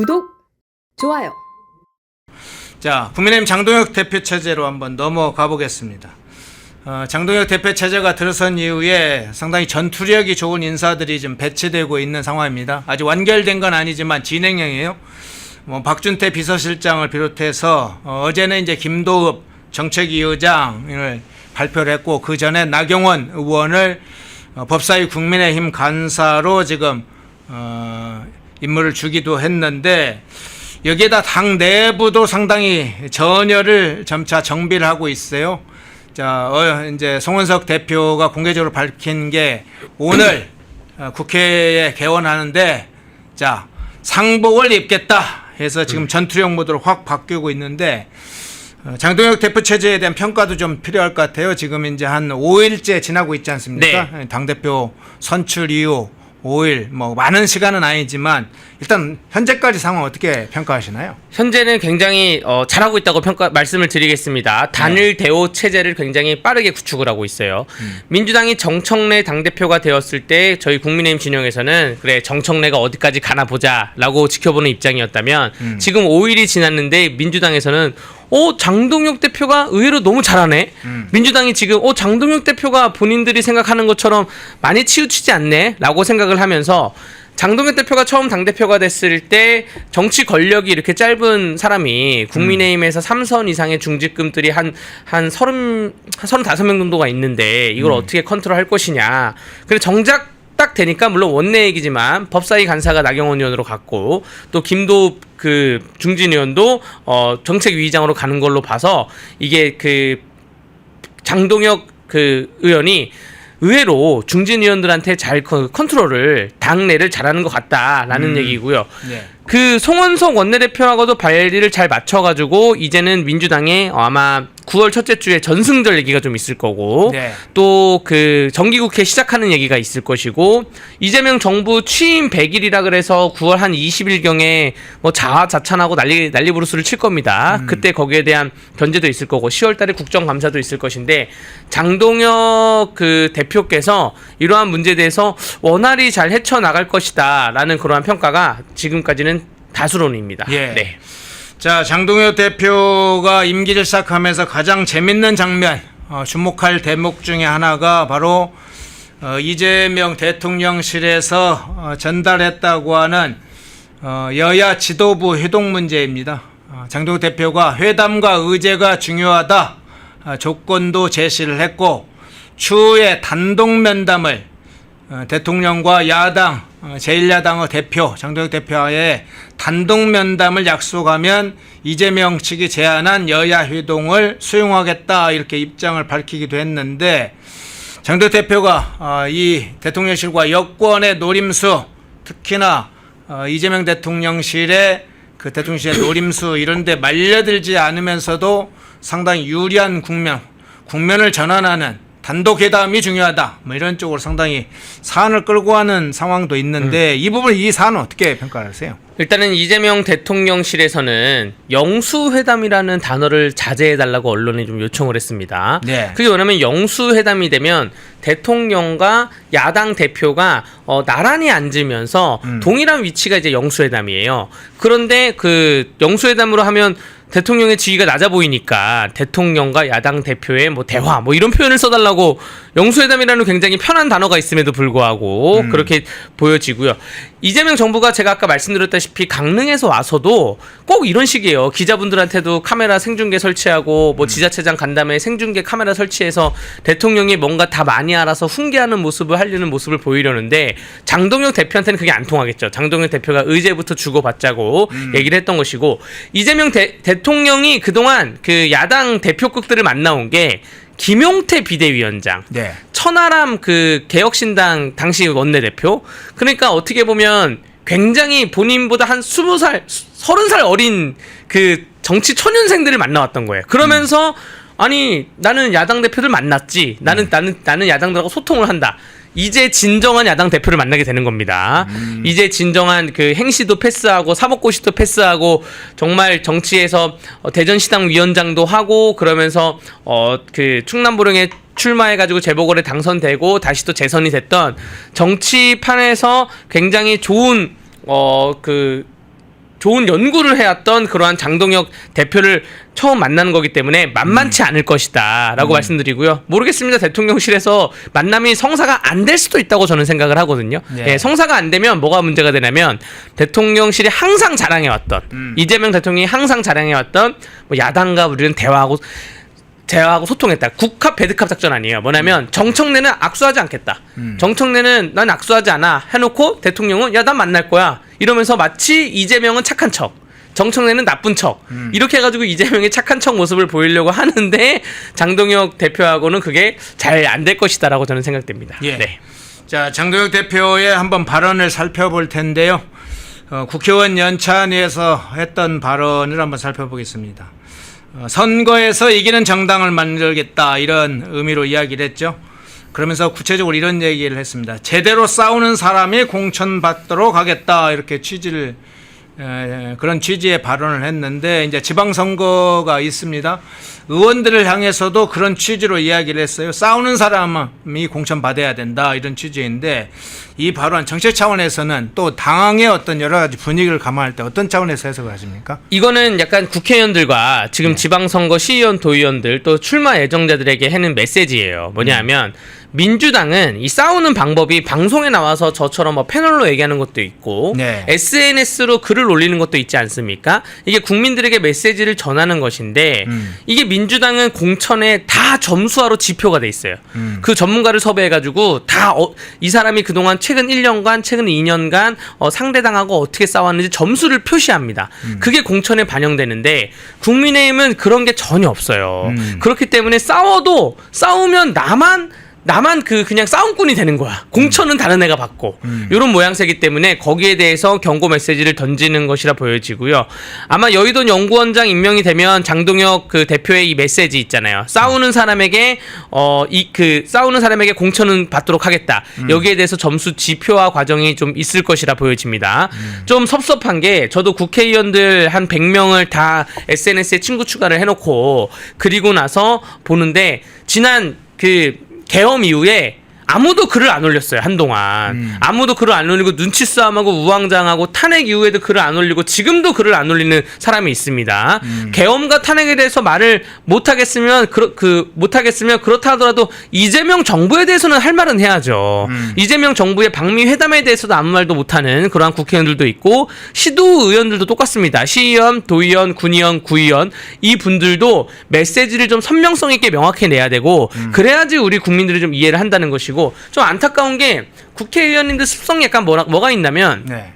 구독, 좋아요. 자, 국민의힘 장동혁 대표 체제로 한번 넘어가 보겠습니다. 어, 장동혁 대표 체제가 들어선 이후에 상당히 전투력이 좋은 인사들이 좀 배치되고 있는 상황입니다. 아직 완결된 건 아니지만 진행형이에요. 뭐 박준태 비서실장을 비롯해서 어, 어제는 이제 김도읍 정책위 의장을 발표를 했고 그 전에 나경원 의원을 어, 법사위 국민의힘 간사로 지금 어, 임무를 주기도 했는데 여기에다 당 내부도 상당히 전열을 점차 정비를 하고 있어요. 자, 어, 이제 송원석 대표가 공개적으로 밝힌 게 오늘 어, 국회에 개원하는데 자 상복을 입겠다 해서 지금 전투력 모드로 확 바뀌고 있는데 어, 장동혁 대표 체제에 대한 평가도 좀 필요할 것 같아요. 지금 이제 한 5일째 지나고 있지 않습니까? 당 대표 선출 이후 5일 뭐 많은 시간은 아니지만 일단 현재까지 상황 어떻게 평가하시나요? 현재는 굉장히 어, 잘하고 있다고 평가 말씀을 드리겠습니다. 단일 대오 체제를 굉장히 빠르게 구축을 하고 있어요. 민주당이 정청래 당 대표가 되었을 때 저희 국민의힘 진영에서는 그래 정청래가 어디까지 가나 보자라고 지켜보는 입장이었다면 지금 5일이 지났는데 민주당에서는 어 장동혁 대표가 의외로 너무 잘하네. 민주당이 지금 어 장동혁 대표가 본인들이 생각하는 것처럼 많이 치우치지 않네라고 생각을 하면서 장동혁 대표가 처음 당 대표가 됐을 때 정치 권력이 이렇게 짧은 사람이 국민의힘에서 삼선 이상의 중직금들이 한, 한 서른, 한 서른다섯 명 정도가 있는데 이걸 어떻게 컨트롤 할 것이냐. 그래 정작 딱 되니까 물론 원내 얘기지만 법사위 간사가 나경원 의원으로 갔고 또 김도 그 중진 의원도 어 정책위의장으로 가는 걸로 봐서 이게 그 장동혁 그 의원이 의외로 중진 의원들한테 잘 컨- 컨트롤을 당내를 잘하는 것 같다라는 음. 얘기고요. 네. 그 송원석 원내대표하고도 발리를 잘 맞춰가지고 이제는 민주당에 어, 아마 9월 첫째 주에 전승절 얘기가 좀 있을 거고 네. 또그 정기국회 시작하는 얘기가 있을 것이고 이재명 정부 취임 100일이라 그래서 9월 한 20일 경에 뭐 자화자찬하고 난리 난리 부르스를 칠 겁니다. 그때 거기에 대한 견제도 있을 거고 10월 달에 국정감사도 있을 것인데 장동혁 그 대표께서 이러한 문제에 대해서 원활히 잘 헤쳐 나갈 것이다라는 그러한 평가가 지금까지는 다수론입니다. 예. 네. 자, 장동혁 대표가 임기를 시작하면서 가장 재밌는 장면, 어, 주목할 대목 중에 하나가 바로 어, 이재명 대통령실에서 어, 전달했다고 하는 어, 여야 지도부 회동 문제입니다. 어, 장동혁 대표가 회담과 의제가 중요하다 어, 조건도 제시를 했고 추후에 단독 면담을 어, 대통령과 야당 어, 제1야당의 대표 장동혁 대표와의 단독 면담을 약속하면 이재명 측이 제안한 여야 회동을 수용하겠다 이렇게 입장을 밝히기도 했는데 장동혁 대표가 어, 이 대통령실과 여권의 노림수 특히나 어, 이재명 대통령실의 그 대통령실의 노림수 이런데 말려들지 않으면서도 상당히 유리한 국면 국면을 전환하는 단독 회담이 중요하다. 뭐 이런 쪽으로 상당히 사안을 끌고 가는 상황도 있는데 이 부분 이 사안은 어떻게 평가하세요? 일단은 이재명 대통령실에서는 영수회담이라는 단어를 자제해달라고 언론에 좀 요청을 했습니다. 네. 그게 뭐냐면 영수회담이 되면 대통령과 야당 대표가 어, 나란히 앉으면서 음. 동일한 위치가 이제 영수회담이에요. 그런데 그 영수회담으로 하면 대통령의 지위가 낮아 보이니까 대통령과 야당 대표의 뭐 대화 뭐 이런 표현을 써달라고 영수회담이라는 굉장히 편한 단어가 있음에도 불구하고 그렇게 보여지고요. 이재명 정부가 제가 아까 말씀드렸다시피 강릉에서 와서도 꼭 이런 식이에요. 기자분들한테도 카메라 생중계 설치하고 뭐 지자체장 간 다음에 생중계 카메라 설치해서 대통령이 뭔가 다 많이 알아서 훈계하는 모습을 하려는 모습을 보이려는데 장동혁 대표한테는 그게 안 통하겠죠. 장동혁 대표가 의제부터 주고받자고 얘기를 했던 것이고 이재명 대, 대통령이 그동안 그 야당 대표급들을 만나온 게 김용태 비대위원장 네. 천하람 그 개혁신당 당시 원내대표 그러니까 어떻게 보면 굉장히 본인보다 한 스무 살 서른 살 어린 그 정치 초년생들을 만나왔던 거예요. 그러면서 아니 나는 야당 대표들 만났지. 나는 나는 나는 야당들하고 소통을 한다. 이제 진정한 야당 대표를 만나게 되는 겁니다. 이제 진정한 그 행시도 패스하고 사법고시도 패스하고 정말 정치에서 어, 대전시당 위원장도 하고 그러면서 어 그 충남보령에 출마해가지고 재보궐에 당선되고 다시 또 재선이 됐던 정치판에서 굉장히 좋은 어 그 좋은 연구를 해왔던 그러한 장동혁 대표를 처음 만나는 거기 때문에 만만치 않을 것이다라고 말씀드리고요. 모르겠습니다. 대통령실에서 만남이 성사가 안 될 수도 있다고 저는 생각을 하거든요. 네. 예, 성사가 안 되면 뭐가 문제가 되냐면 대통령실이 항상 자랑해왔던 이재명 대통령이 항상 자랑해왔던 뭐 야당과 우리는 대화하고 대화하고 소통했다. 국합 배드캅 작전 아니에요. 뭐냐면 정청래는 악수하지 않겠다. 정청래는 난 악수하지 않아. 해놓고 대통령은 야 난 만날 거야. 이러면서 마치 이재명은 착한 척. 정청래는 나쁜 척 이렇게 해가지고 이재명의 착한 척 모습을 보이려고 하는데 장동혁 대표하고는 그게 잘 안 될 것이다라고 저는 생각됩니다. 예. 네. 자, 장동혁 대표의 한번 발언을 살펴볼 텐데요. 어, 국회의원 연찬위에서 했던 발언을 한번 살펴보겠습니다. 어, 선거에서 이기는 정당을 만들겠다 이런 의미로 이야기를 했죠. 그러면서 구체적으로 이런 얘기를 했습니다. 제대로 싸우는 사람이 공천받도록 하겠다 이렇게 취지를 에, 그런 취지의 발언을 했는데 이제 지방선거가 있습니다. 의원들을 향해서도 그런 취지로 이야기를 했어요. 싸우는 사람이 공천 받아야 된다 이런 취지인데 이 발언 정책 차원에서는 또 당의 어떤 여러 가지 분위기를 감안할 때 어떤 차원에서 해석을 하십니까? 이거는 약간 국회의원들과 지금 지방선거 시의원, 도의원들 또 출마 예정자들에게 하는 메시지예요. 뭐냐면 민주당은 이 싸우는 방법이 방송에 나와서 저처럼 뭐 패널로 얘기하는 것도 있고 네. SNS로 글을 올리는 것도 있지 않습니까? 이게 국민들에게 메시지를 전하는 것인데 음. 이게 민 주당은 공천에 다 점수화로 지표가 돼 있어요. 음. 그 전문가를 섭외해가지고 다 이 사람이 그동안 최근 1년간, 최근 2년간 어, 상대당하고 어떻게 싸웠는지 점수를 표시합니다. 음. 그게 공천에 반영되는데 국민의힘은 그런 게 전혀 없어요. 음. 그렇기 때문에 싸워도 싸우면 나만 나만 그 그냥 싸움꾼이 되는 거야. 공천은 다른 애가 받고 이런 모양새이기 때문에 거기에 대해서 경고 메시지를 던지는 것이라 보여지고요. 아마 여의도 연구원장 임명이 되면 장동혁 그 대표의 이 메시지 있잖아요. 싸우는 사람에게 어 이 그 싸우는 사람에게 공천은 받도록 하겠다. 여기에 대해서 점수 지표화 과정이 좀 있을 것이라 보여집니다. 좀 섭섭한 게 저도 국회의원들 한 100명을 다 SNS에 친구 추가를 해놓고 그리고 나서 보는데 지난 그 계엄 이후에 아무도 글을 안 올렸어요 한동안. 아무도 글을 안 올리고 눈치 싸움하고 우왕좌왕하고 탄핵 이후에도 글을 안 올리고 지금도 글을 안 올리는 사람이 있습니다. 계엄과 탄핵에 대해서 말을 못 하겠으면 그, 그 못하겠으면 그렇다 하더라도 이재명 정부에 대해서는 할 말은 해야죠. 이재명 정부의 방미 회담에 대해서도 아무 말도 못하는 그러한 국회의원들도 있고 시도 의원들도 똑같습니다. 시의원 도의원 군의원 구의원 이 분들도 메시지를 좀 선명성 있게 명확히 내야 되고 그래야지 우리 국민들이 좀 이해를 한다는 것이고 좀 안타까운 게 국회의원님들 습성이 약간 뭐라, 뭐가 있냐면 네.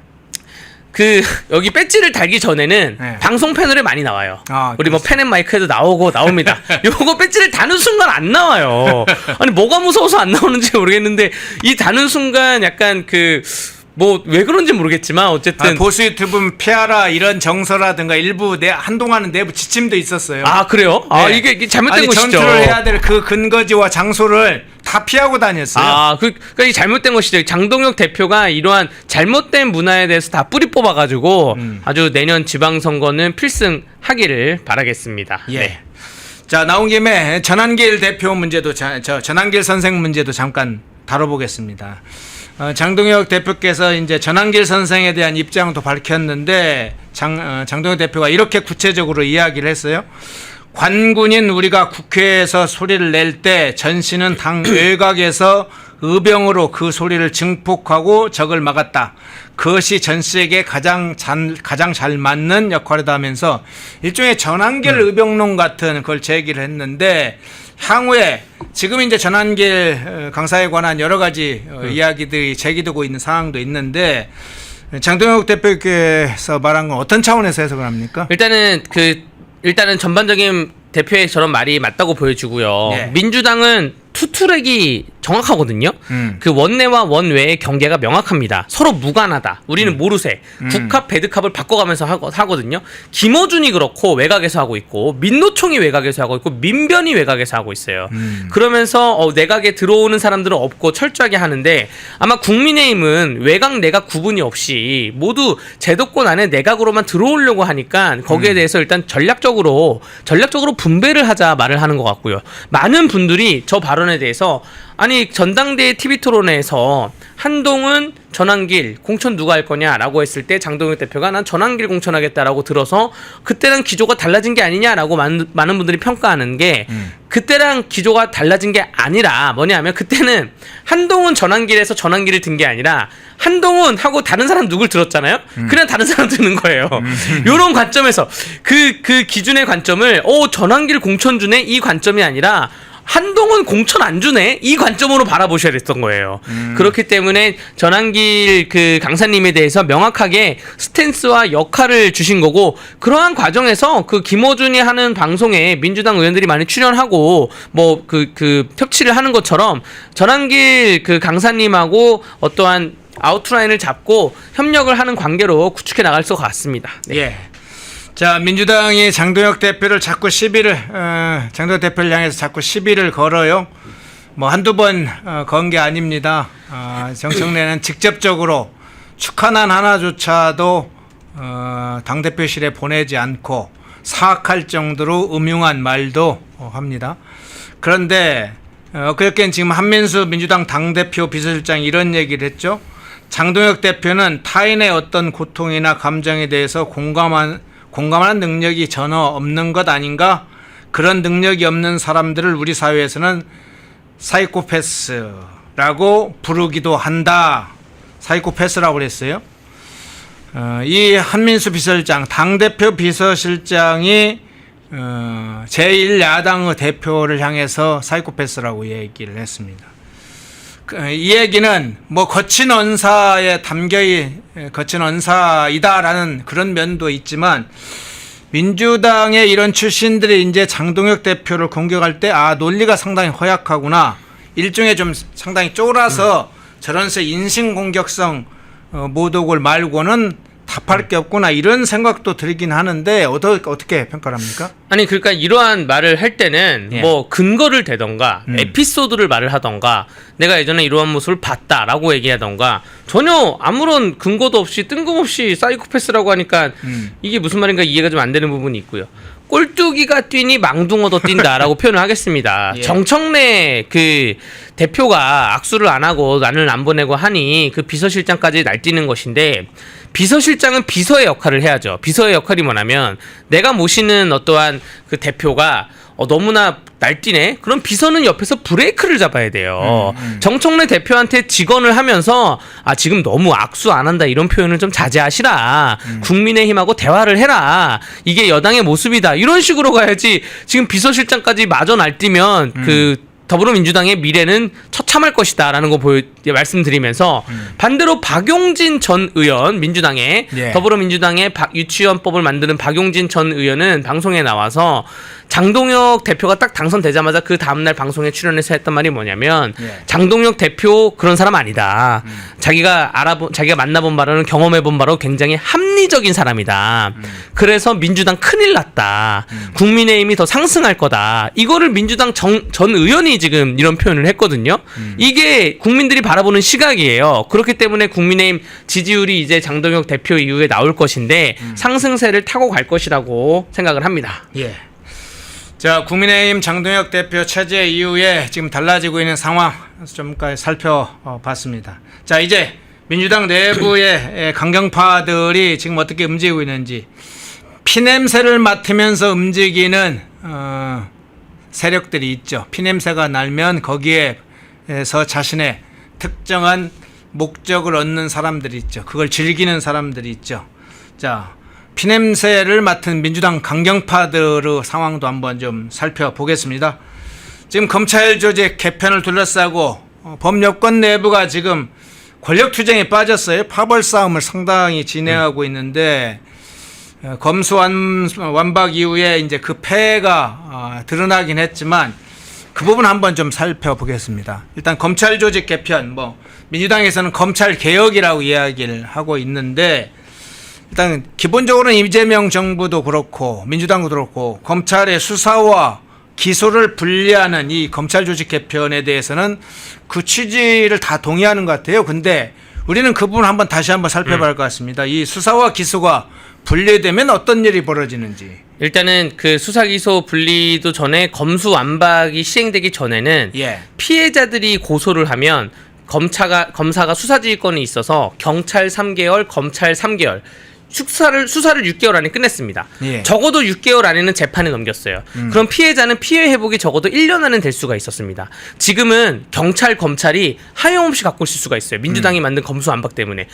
그 여기 배지를 달기 전에는 네. 방송 패널에 많이 나와요. 아, 우리 뭐 펜앤마이크에도 나오고 나옵니다. 요거 배지를 다는 순간 안 나와요. 아니 뭐가 무서워서 안 나오는지 모르겠는데 이 다는 순간 약간 그 뭐 왜 그런지 모르겠지만 아, 어쨌든 보수 유튜브는 피하라 이런 정서라든가 일부 내 한동안은 내부 지침도 있었어요. 아 그래요? 아 네. 이게, 이게 잘못된 아니, 것이죠. 전투를 해야 될 그 근거지와 장소를 다 피하고 다녔어요. 아, 그, 그러니까 이 잘못된 것이죠. 장동혁 대표가 이러한 잘못된 문화에 대해서 다 뿌리 뽑아가지고 음. 아주 내년 지방선거는 필승하기를 바라겠습니다. 예. 네. 자 나온 김에 전한길 대표 문제도 자, 저 전한길 선생 문제도 잠깐 다뤄보겠습니다. 어, 장동혁 대표께서 이제 전한길 선생에 대한 입장도 밝혔는데 장 어, 장동혁 대표가 이렇게 구체적으로 이야기를 했어요. 관군인 우리가 국회에서 소리를 낼 때 전씨는 당 외곽에서 의병으로 그 소리를 증폭하고 적을 막았다. 그것이 전 씨에게 가장 잘, 가장 잘 맞는 역할이다 하면서 일종의 전환길 의병론 같은 그걸 제기를 했는데 향후에 지금 이제 전환길 어, 강사에 관한 여러 가지 어, 이야기들이 제기되고 있는 상황도 있는데 장동혁 대표께서 말한 건 어떤 차원에서 해석을 합니까? 일단은 그 일단은 전반적인 대표의 저런 말이 맞다고 보여지고요. 네. 민주당은 투트랙이 정확하거든요. 음. 그 원내와 원외의 경계가 명확합니다. 서로 무관하다. 우리는 음. 모르세. 국합, 배드캅을 바꿔가면서 하거, 하거 든요. 김어준이 그렇고 외곽에서 하고 있고 민노총이 외곽에서 하고 있고 민변이 외곽에서 하고 있어요. 음. 그러면서 어, 내각에 들어오는 사람들은 없고 철저하게 하는데 아마 국민의힘은 외곽 내각 구분이 없이 모두 제도권 안에 내각으로만 들어오려고 하니까 거기에 음. 대해서 일단 전략적으로 전략적으로 분배를 하자 말을 하는 것 같고요. 많은 분들이 저 발언 발언에 대해서 아니 전당대회 TV 토론회에서 한동훈 전환길 공천 누가 할 거냐라고 했을 때 장동혁 대표가 난 전환길 공천하겠다라고 들어서 그때랑 기조가 달라진 게 아니냐라고 많은, 많은 분들이 평가하는 게 그때랑 기조가 달라진 게 아니라 뭐냐면 그때는 한동훈 전환길에서 전환길을 든 게 아니라 한동훈 하고 다른 사람 누굴 들었잖아요. 그냥 다른 사람 드는 거예요. 요런 관점에서 그그 기준의 관점을 오 전환길 공천 주네 이 관점이 아니라 한동훈 공천 안 주네 이 관점으로 바라보셔야 됐던 거예요. 그렇기 때문에 전환길 그 강사님에 대해서 명확하게 스탠스와 역할을 주신 거고 그러한 과정에서 그 김어준이 하는 방송에 민주당 의원들이 많이 출연하고 뭐 그그 협치를 하는 것처럼 전환길 그 강사님하고 어떠한 아웃라인을 잡고 협력을 하는 관계로 구축해 나갈 것 같습니다. 네. 예. 자, 민주당이 장동혁 대표를 자꾸 시비를 어, 장동혁 대표를 향해서 자꾸 시비를 걸어요. 뭐 한두 번 어, 건게 아닙니다. 어, 정청래는 직접적으로 축하난 하나조차도 어, 당 대표실에 보내지 않고 사악할 정도로 음흉한 말도 어, 합니다. 그런데 어, 그저께는 지금 한민수 민주당 당대표 비서실장이 이런 얘기를 했죠. 장동혁 대표는 타인의 어떤 고통이나 감정에 대해서 공감한, 공감하는 능력이 전혀 없는 것 아닌가? 그런 능력이 없는 사람들을 우리 사회에서는 사이코패스라고 부르기도 한다. 사이코패스라고 그랬어요. 어, 이 한민수 비서실장, 당대표 비서실장이 어, 제1야당의 대표를 향해서 사이코패스라고 얘기를 했습니다. 그, 이 얘기는 뭐 거친 언사에 담겨 거친 언사이다라는 그런 면도 있지만 민주당의 이런 출신들이 이제 장동혁 대표를 공격할 때 아 논리가 상당히 허약하구나. 일종의 좀 상당히 쫄아서 저런 새 인신 공격성 어, 모독을 말고는 답할 게 없구나 이런 생각도 들긴 하는데 어떻게 어떻게 평가를 합니까? 아니 그러니까 이러한 말을 할 때는 예. 뭐 근거를 대던가 음. 에피소드를 말을 하던가 내가 예전에 이러한 모습을 봤다라고 얘기하던가 전혀 아무런 근거도 없이 뜬금없이 사이코패스라고 하니까 음. 이게 무슨 말인가 이해가 좀 안 되는 부분이 있고요. 꼴뚜기가 뛰니 망둥어도 뛴다라고 표현을 하겠습니다. 예. 정청래 그 대표가 악수를 안 하고 나는 안 보내고 하니 그 비서실장까지 날뛰는 것인데 비서실장은 비서의 역할을 해야죠. 비서의 역할이 뭐냐면 내가 모시는 어떠한 그 대표가 어, 너무나 날뛰네? 그럼 비서는 옆에서 브레이크를 잡아야 돼요. 정청래 대표한테 직언을 하면서 아, 지금 너무 악수 안 한다 이런 표현을 좀 자제하시라. 국민의힘하고 대화를 해라. 이게 여당의 모습이다. 이런 식으로 가야지 지금 비서실장까지 마저 날뛰면 그 더불어민주당의 미래는 처참할 것이다라는 거 보여 말씀드리면서 반대로 박용진 전 의원 민주당의 예. 더불어민주당의 박- 유치원법을 만드는 박용진 전 의원은 방송에 나와서 장동혁 대표가 딱 당선되자마자 그 다음날 방송에 출연해서 했던 말이 뭐냐면 예. 장동혁 대표 그런 사람 아니다. 자기가 알아본 자기가 만나본 바로는 경험해본 바로 굉장히 합리적인 사람이다. 그래서 민주당 큰일 났다. 국민의힘이 더 상승할 거다. 이거를 민주당 정, 전 의원이 지금 이런 표현을 했거든요. 이게 국민들이 바라보는 시각이에요. 그렇기 때문에 국민의힘 지지율이 이제 장동혁 대표 이후에 나올 것인데 상승세를 타고 갈 것이라고 생각을 합니다. 예. 자, 국민의힘 장동혁 대표 체제 이후에 지금 달라지고 있는 상황 좀까지 살펴봤습니다. 자, 이제 민주당 내부의 에, 강경파들이 지금 어떻게 움직이고 있는지 피냄새를 맡으면서 움직이는 어, 세력들이 있죠. 피냄새가 날면 거기에서 자신의 특정한 목적을 얻는 사람들이 있죠. 그걸 즐기는 사람들이 있죠. 자, 피냄새를 맡은 민주당 강경파들의 상황도 한번 좀 살펴보겠습니다. 지금 검찰 조직 개편을 둘러싸고 어, 법여권 내부가 지금 권력 투쟁에 빠졌어요. 파벌 싸움을 상당히 진행하고 있는데 어, 검수완 완박 이후에 이제 그 폐해가 어, 드러나긴 했지만 그 부분 한번 좀 살펴보겠습니다. 일단 검찰 조직 개편 뭐 민주당에서는 검찰 개혁이라고 이야기를 하고 있는데 일단 기본적으로는 이재명 정부도 그렇고 민주당도 그렇고 검찰의 수사와 기소를 분리하는 이 검찰 조직 개편에 대해서는 그 취지를 다 동의하는 것 같아요. 근데 우리는 그 부분 한번 다시 한번 살펴봐야 음. 할것 같습니다. 이 수사와 기소가 분리되면 어떤 일이 벌어지는지. 일단은 그 수사 기소 분리도 전에 검수 완박이 시행되기 전에는 예. 피해자들이 고소를 하면 검차가 검사가 수사 지휘권이 있어서 경찰 3개월, 검찰 3개월 수사를 수사를 6개월 안에 끝냈습니다. 예. 음. 적어도 6개월 안에는 재판에 넘겼어요. 그럼 피해자는 피해 회복이 적어도 1년 안은 될 수가 있었습니다. 지금은 경찰 검찰이 하염없이 갖고 있을 수가 있어요. 민주당이 음. 만든 검수 완박 때문에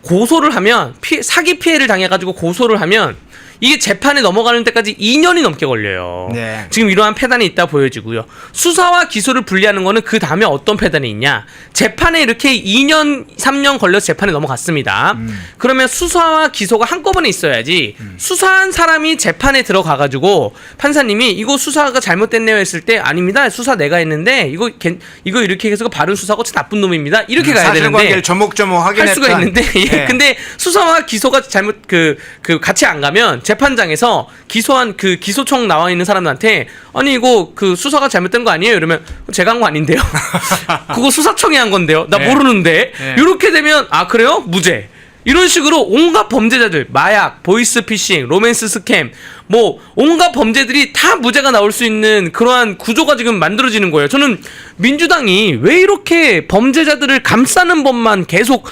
고소를 하면 피, 사기 피해를 당해가지고 고소를 하면 이게 재판에 넘어가는 데까지 2년이 넘게 걸려요. 네. 지금 이러한 패단이 있다 보여지고요. 수사와 기소를 분리하는 거는 그 다음에 어떤 패단이 있냐? 재판에 이렇게 2년, 3년 걸려서 재판에 넘어갔습니다. 그러면 수사와 기소가 한꺼번에 있어야지 수사한 사람이 재판에 들어가가지고 판사님이 이거 수사가 잘못됐네요 했을 때 아닙니다. 수사 내가 했는데 이거 괜- 이거 이렇게 해서 바른 수사고 저 나쁜 놈입니다. 이렇게 가야 되는데 음, 조목조목. 할 수가 있는데 예. 예. 근데 수사와 기소가 잘못 그 그 같이 안 가면 재판장에서 기소한 그 기소청 나와 있는 사람들한테 아니 이거 그 수사가 잘못된 거 아니에요? 이러면 제가 한 거 아닌데요. 그거 수사청이 한 건데요. 나 예. 모르는데. 예. 이렇게 되면 아 그래요? 무죄. 이런 식으로 온갖 범죄자들 마약, 보이스피싱, 로맨스 스캠 뭐 온갖 범죄들이 다 무죄가 나올 수 있는 그러한 구조가 지금 만들어지는 거예요. 저는 민주당이 왜 이렇게 범죄자들을 감싸는 법만 계속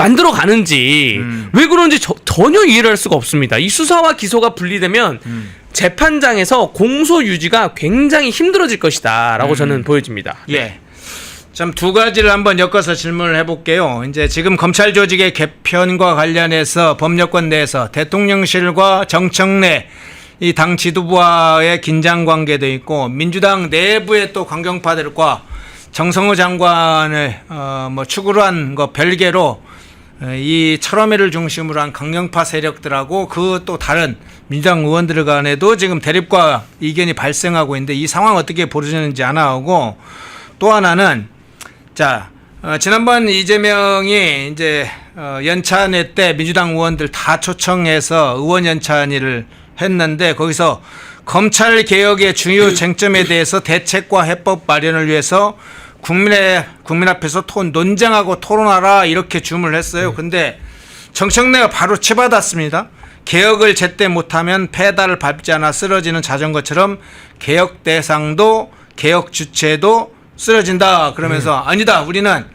만들어 가는지 왜 그런지 저- 전혀 이해를 할 수가 없습니다. 이 수사와 기소가 분리되면 재판장에서 공소 유지가 굉장히 힘들어질 것이다라고 저는 보여집니다. 예. 좀두 가지를 한번 엮어서 질문을 해볼게요. 이제 지금 검찰 조직의 개편과 관련해서 법률권 내에서 대통령실과 정청래 이 당 지도부와의 긴장 관계도 있고 민주당 내부의 또 강경파들과 정성호 장관을 어뭐 축으로 한거 별개로 어, 이 철험회를 중심으로 한 강경파 세력들하고 그 또 다른 민주당 의원들 간에도 지금 대립과 이견이 발생하고 있는데 이 상황 어떻게 벌어지는지 안 나오고 또 하나는 자 어, 지난번 이재명이 이제 어, 연찬회 때 민주당 의원들 다 초청해서 의원 연찬회를 했는데 거기서 검찰 개혁의 중요 쟁점에 대해서 대책과 해법 마련을 위해서 국민의 국민 앞에서 토, 논쟁하고 토론하라 이렇게 주문을 했어요. 근데 정청래가 바로 치받았습니다. 개혁을 제때 못하면 페달을 밟지 않아 쓰러지는 자전거처럼 개혁 대상도 개혁 주체도 쓰러진다. 그러면서 아니다. 우리는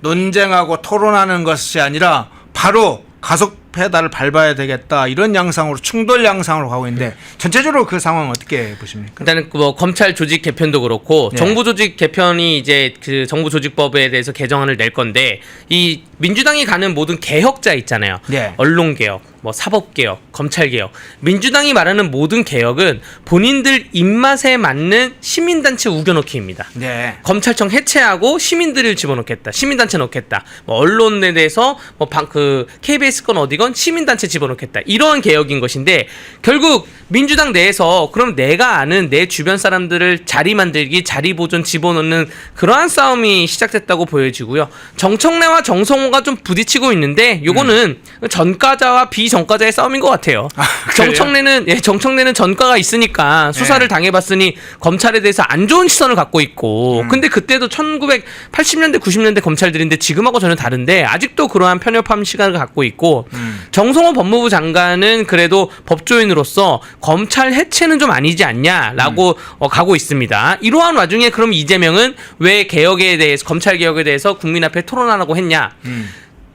논쟁하고 토론하는 것이 아니라 바로 가속 페달을 밟아야 되겠다. 이런 양상으로 충돌 양상으로 가고 있는데 전체적으로 그 상황 어떻게 보십니까? 일단은 그뭐 검찰 조직 개편도 그렇고 네. 정부 조직 개편이 이제 그 정부 조직법에 대해서 개정안을 낼 건데 이 민주당이 가는 모든 개혁자 있잖아요. 네. 언론 개혁, 뭐 사법 개혁, 검찰 개혁. 민주당이 말하는 모든 개혁은 본인들 입맛에 맞는 시민단체 우겨넣기입니다. 네. 검찰청 해체하고 시민들을 집어넣겠다. 시민단체 넣겠다. 뭐 언론에 대해서 뭐그 KBS 건 어디건 시민단체 집어넣겠다. 이러한 개혁인 것인데 결국 민주당 내에서 그럼 내가 아는 내 주변 사람들을 자리 만들기, 자리 보존 집어넣는 그러한 싸움이 시작됐다고 보여지고요. 정청래와 정성호가 좀 부딪히고 있는데 요거는 전과자와 비 전과자의 싸움인 것 같아요. 그래요? 정청래는 예, 정청래는 전과가 있으니까 수사를 예. 당해봤으니 검찰에 대해서 안 좋은 시선을 갖고 있고 근데 그때도 1980년대 90년대 검찰들인데 지금하고 전혀 다른데 아직도 그러한 편협함 시각을 갖고 있고 정성호 법무부 장관은 그래도 법조인으로서 검찰 해체는 좀 아니지 않냐라고 어, 가고 있습니다. 이러한 와중에 그럼 이재명은 왜 개혁에 대해서 검찰 개혁에 대해서 국민 앞에 토론하라고 했냐?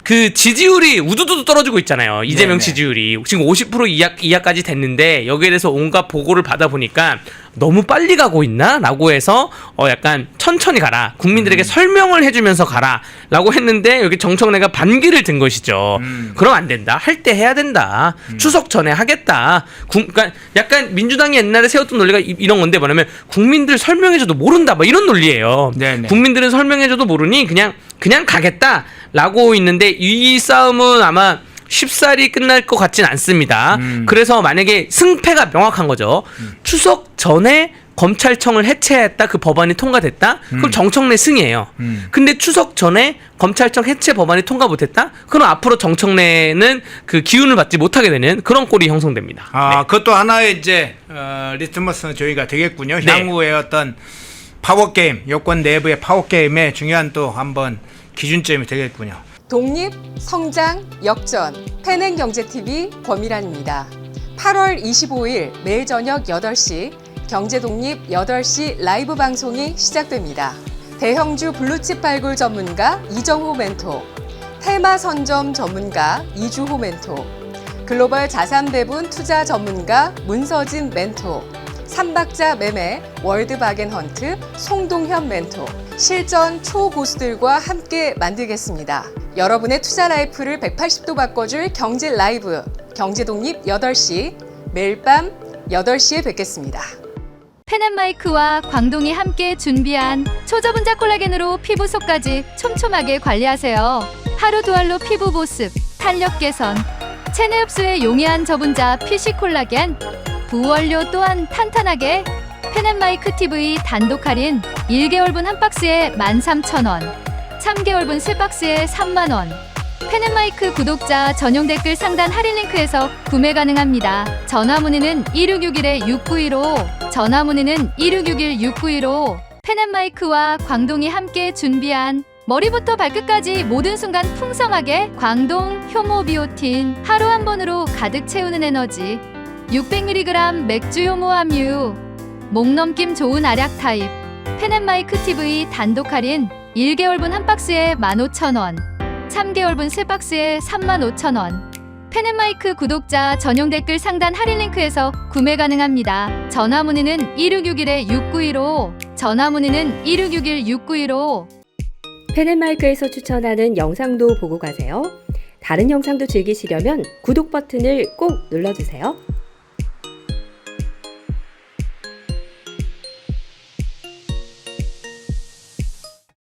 그 지지율이 우두두두 떨어지고 있잖아요. 이재명 네네. 지지율이 지금 50% 이하, 이하까지 됐는데 여기에 대해서 온갖 보고를 받아 보니까 너무 빨리 가고 있나 라고 해서 어 약간 천천히 가라 국민들에게 설명을 해주면서 가라 라고 했는데 여기 정청래가 반기를 든 것이죠. 그럼 안 된다. 할 때 해야 된다. 추석 전에 하겠다. 국, 그러니까 약간 민주당이 옛날에 세웠던 논리가 이, 이런 건데 뭐냐면 국민들 설명해줘도 모른다. 뭐 이런 논리예요. 네네. 국민들은 설명해줘도 모르니 그냥 그냥 가겠다라고 있는데 이 싸움은 아마 쉽사리 끝날 것 같진 않습니다. 그래서 만약에 승패가 명확한 거죠. 추석 전에 검찰청을 해체했다 그 법안이 통과됐다 그럼 정청래 승이에요. 근데 추석 전에 검찰청 해체 법안이 통과 못했다 그럼 앞으로 정청래는 그 기운을 받지 못하게 되는 그런 꼴이 형성됩니다. 아, 네. 그것도 하나의 이제 어, 리트머스 조이가 되겠군요. 네. 향후의 어떤 파워 게임, 여권 내부의 파워 게임에 중요한 또 한번 기준점이 되겠군요. 독립, 성장, 역전, 패낸경제TV 권미란입니다. 8월 25일 매일 저녁 8시 경제독립 8시 라이브 방송이 시작됩니다. 대형주 블루칩 발굴 전문가 이정호 멘토, 테마 선점 전문가 이주호 멘토, 글로벌 자산 배분 투자 전문가 문서진 멘토, 삼박자 매매 월드 바겐 헌트 송동현 멘토, 실전 초고수들과 함께 만들겠습니다. 여러분의 투자 라이프를 180도 바꿔줄 경제 라이브, 경제 독립 8시, 매일 밤 8시에 뵙겠습니다. 펜앤마이크와 광동이 함께 준비한 초저분자 콜라겐으로 피부 속까지 촘촘하게 관리하세요. 하루 두 알로 피부 보습, 탄력 개선, 체내 흡수에 용이한 저분자 피시 콜라겐, 부원료 또한 탄탄하게 펜앤마이크 TV 단독 할인 1개월분 한 박스에 13,000원, 3개월분 세 박스에 3만원, 펜앤마이크 구독자 전용 댓글 상단 할인 링크에서 구매 가능합니다. 전화 문의는 1661-6915, 전화 문의는 1661-6915. 펜앤마이크와 광동이 함께 준비한 머리부터 발끝까지 모든 순간 풍성하게 광동 효모 비오틴 하루 한 번으로 가득 채우는 에너지 600mg 맥주 효모 함유 목 넘김 좋은 알약 타입 펜앤마이크 TV 단독 할인 1개월분 한 박스에 15,000원 3개월분 세 박스에 35,000원. 펜앤마이크 구독자 전용 댓글 상단 할인 링크에서 구매 가능합니다. 전화 문의는 1661-6915, 전화 문의는 1661-6915. 펜앤마이크에서 추천하는 영상도 보고 가세요. 다른 영상도 즐기시려면 구독 버튼을 꼭 눌러주세요.